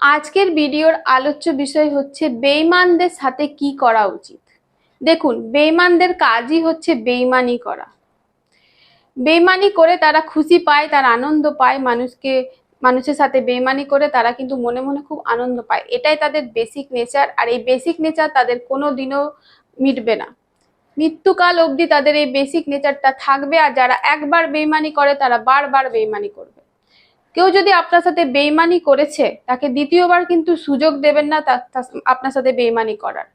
আজকের ভিডিওর আলোচ্য বিষয় হচ্ছে বেইমানদের সাথে কি করা উচিত। দেখুন বেইমানদের কাজই হচ্ছে বেইমানি করা। বেইমানি করে তারা খুশি পায়, তার আনন্দ পায়, মানুষকে, মানুষের সাথে বেইমানি করে তারা কিন্তু মনে মনে খুব আনন্দ পায়। এটাই তাদের বেসিক নেচার আর এই বেসিক নেচার তাদের কোনো দিনও মিটবে না। মৃত্যুকাল অবধি তাদের এই বেসিক নেচারটা থাকবে, আর যারা একবার বেইমানি করে তারা বারবার বেইমানি করবে। কেউ যদি আপনার সাথে বেইমানি করেছে তাকে দ্বিতীয়বার কিন্তু সুযোগ দেবেন না আপনার সাথে বেইমানি করার।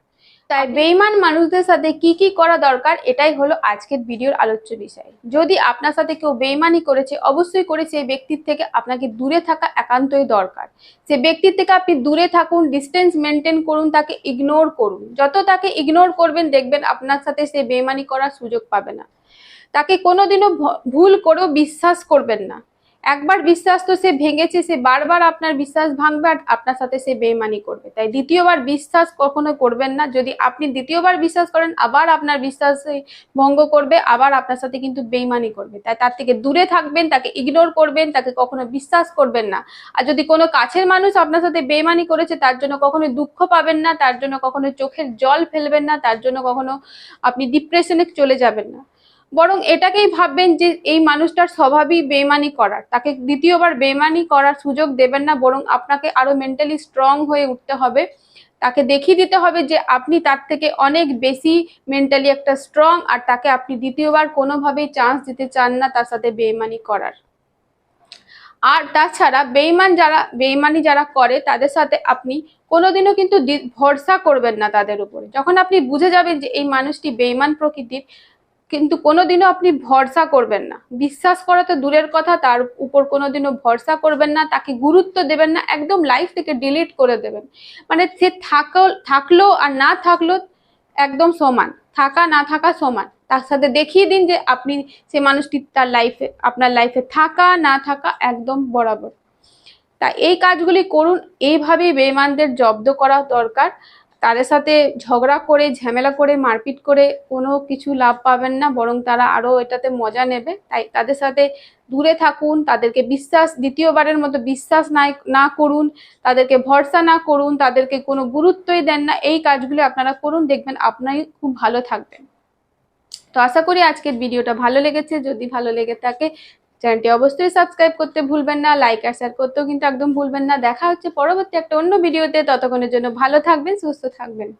তাই বেইমান মানুষদের সাথে কি কি করা দরকার এটাই হলো আজকের ভিডিওর আলোচ্য বিষয়। যদি আপনার সাথে কেউ বেইমানি করেছে অবশ্যই করে সেই ব্যক্তির থেকে আপনাকে দূরে থাকা একান্তই দরকার। সে ব্যক্তির থেকে আপনি দূরে থাকুন ডিস্টেন্স মেনটেন করুন তাকে ইগনোর করুন। যত তাকে ইগনোর করবেন দেখবেন আপনার সাথে সে বেইমানি করার সুযোগ পাবে না। তাকে কোনোদিনও ভুল করেও বিশ্বাস করবেন না। একবার বিশ্বাস তো সে ভেঙেছে, সে বারবার আপনার বিশ্বাস ভাঙবে আর আপনার সাথে সে বেইমানি করবে। তাই দ্বিতীয়বার বিশ্বাস কখনো করবেন না। যদি আপনি দ্বিতীয়বার বিশ্বাস করেন, আবার আপনার বিশ্বাস ভঙ্গ করবে, আবার আপনার সাথে কিন্তু বেইমানি করবে। তাই তার থেকে দূরে থাকবেন, তাকে ইগনোর করবেন, তাকে কখনো বিশ্বাস করবেন না। আর যদি কোনো কাছের মানুষ আপনার সাথে বেইমানি করেছে, তার জন্য কখনো দুঃখ পাবেন না, তার জন্য কখনো চোখের জল ফেলবেন না, তার জন্য কখনো আপনি ডিপ্রেশনে চলে যাবেন না। বরং এটাকেই ভাববেন যে এই মানুষটার স্বভাবই বেমানি করার। তাকে দ্বিতীয়বার বেমানি করার সুযোগ দেবেন না, বরং আপনাকে আরও মেন্টালি স্ট্রং হয়ে উঠতে হবে। তাকে দেখিয়ে দিতে হবে যে আপনি তার থেকে অনেক বেশি মেন্টালি একটা স্ট্রং আর তাকে আপনি দ্বিতীয়বার কোনোভাবেই চান্স দিতে চান না তার সাথে বেইমানি করার। আর তাছাড়া বেইমান যারা, বেইমানি যারা করে, তাদের সাথে আপনি কোনোদিনও কিন্তু ভরসা করবেন না তাদের উপরে। যখন আপনি বুঝে যাবেন যে এই মানুষটি বেইমান প্রকৃতির কিন্তু কোনোদিনও আপনি ভরসা করবেন না। বিশ্বাস করা তো দূরের কথা, তার উপর কোনোদিনও ভরসা করবেন না, তাকে গুরুত্ব দেবেন না, একদম লাইফ থেকে ডিলিট করে দেবেন। মানে সে থাকো থাকল আর না থাকল একদম সমান, থাকা না থাকা সমান। তার সাথে দেখিয়ে দিন যে আপনি, সে মানুষটি তার লাইফে আপনার লাইফে থাকা, না থাকা একদম বরাবর। তা এই কাজগুলি করুন, এইভাবেই বেইমানদের জব্দ করা দরকার। তাদের সাথে ঝগড়া করে, ঝামেলা করে, মারপিট করে কোনো কিছু লাভ পাবেন না, বরং তারা আরও এটাতে মজা নেবে। তাই তাদের সাথে দূরে থাকুন, তাদেরকে বিশ্বাস, দ্বিতীয়বারের মতো বিশ্বাস নাই, না করুন, তাদেরকে ভরসা না করুন, তাদেরকে কোনো গুরুত্বই দেন না। এই কাজগুলি আপনারা করুন, দেখবেন আপনাই খুব ভালো থাকবেন। তো আশা করি আজকের ভিডিওটা ভালো লেগেছে। যদি ভালো লেগে থাকে চ্যানেলটি অবশ্যই সাবস্ক্রাইব করতে ভুলবেন না লাইক আর শেয়ার করতেও কিন্তু একদম ভুলবেন না। দেখা হচ্ছে পরবর্তী একটা অন্য ভিডিওতে। ততক্ষণের জন্য ভালো থাকবেন, সুস্থ থাকবেন।